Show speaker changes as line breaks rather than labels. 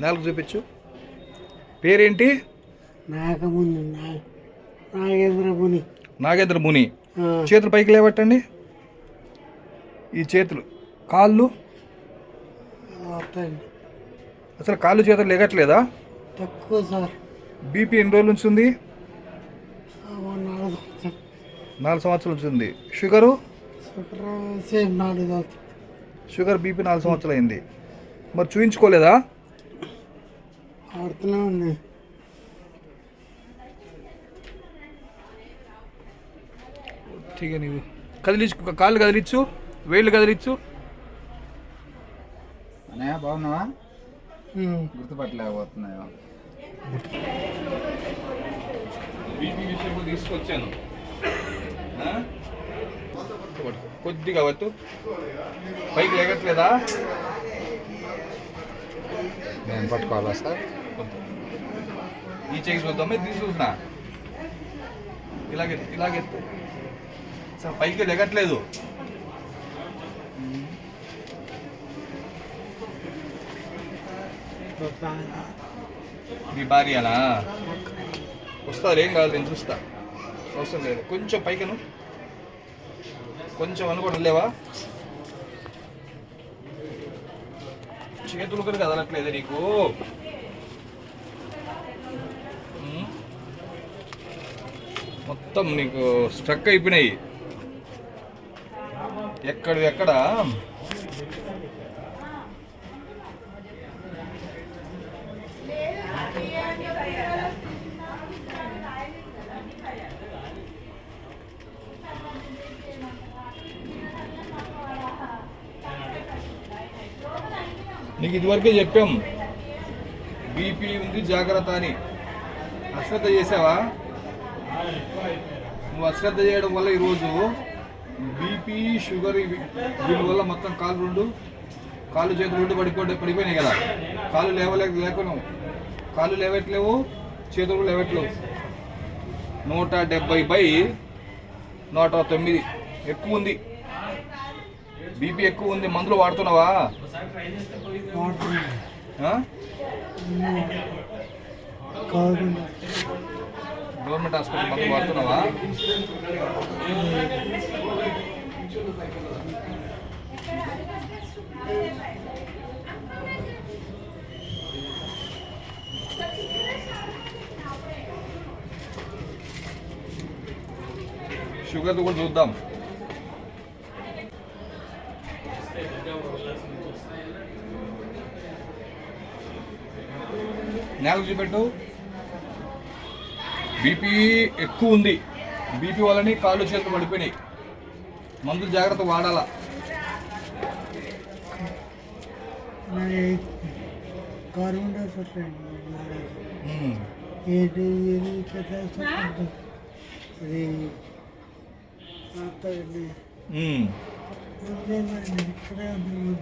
నాలుగు చూపించు. పేరేంటి?
నాగముందు నా- నాగేంద్ర ముని.
నాగేంద్ర ముని చేతులు పైకి లేవట్టండి. ఈ చేతులు కాళ్ళు. అసలు కాళ్ళు చేతులు లేగట్లేదా?
తక్కువ సార్.
బీపీ ఎన్ని రోజుల నుంచి ఉంది?
నాలుగు సంవత్సరం.
నాలుగు సంవత్సరాల నుంచి ఉంది. షుగరు? షుగర్ బీపీ నాలుగు సంవత్సరాలు అయింది. మరి చూయించుకోలేదా?
ఆడుతూనే
ఠీక నీవు. కదిలించు కాళ్ళు కదిలించు వేళ్ళు కదిలించు
అన్నయ్య బాగున్నావా. గుర్తుపట్టలేకపోతున్నాయా.
బీపీ విషయం తీసుకొచ్చాను. కొద్దిగా వద్దు. పైకి లేగట్లేదా?
నేను పట్టుకోవాలా సార్?
ఈ చెయ్యి చూద్దామా ఇది చూసినా? ఇలాగే ఇలాగే. సార్ పైకి లెగట్లేదు మీ భార్యనా? వస్తారు ఏం కాదు నేను చూస్తా. అవసరం లేదు. కొంచెం పైకను. కొంచెం అనుకోవడం లేవా చేతులు కూడా కదలట్లేదు నీకు? మొత్తం నీకు స్ట్రక్ అయిపోయినాయి. ఎక్కడ ఎక్కడ నీకు ఇదివరకే చెప్పాం. బీపీ ఉంది జాగ్రత్త అని. అశ్రద్ధ చేసావా? నువ్వు అశ్రద్ధ చేయడం వల్ల ఈరోజు బీపీ షుగర్ ఇవి దీని వల్ల మొత్తం కాలు రెండు కాళ్ళు చేతులు రెండు పడిపోయి పడిపోయినాయి కదా. కాళ్ళు లేవలేక లేకున్నావు కాళ్ళు లేవట్లేవు చేతులు లేవట్లేవు. నూట డెబ్బై బై నూట తొమ్మిది. ఎక్కువ ఉంది. బీపీ ఎక్కువ ఉంది మందులు వాడుతున్నావా? గవర్నమెంట్ హాస్పిటల్ మందులు వాడుతున్నావా? షుగర్ కూడా చూద్దాం. నేలకు చూపెట్టు. బీపీ ఎక్కువ ఉంది. బీపీ వల్లనే కాళ్ళు చేతులు పడిపోయినాయి. మందులు జాగ్రత్త వాడాలా?
అది Problema de crânio.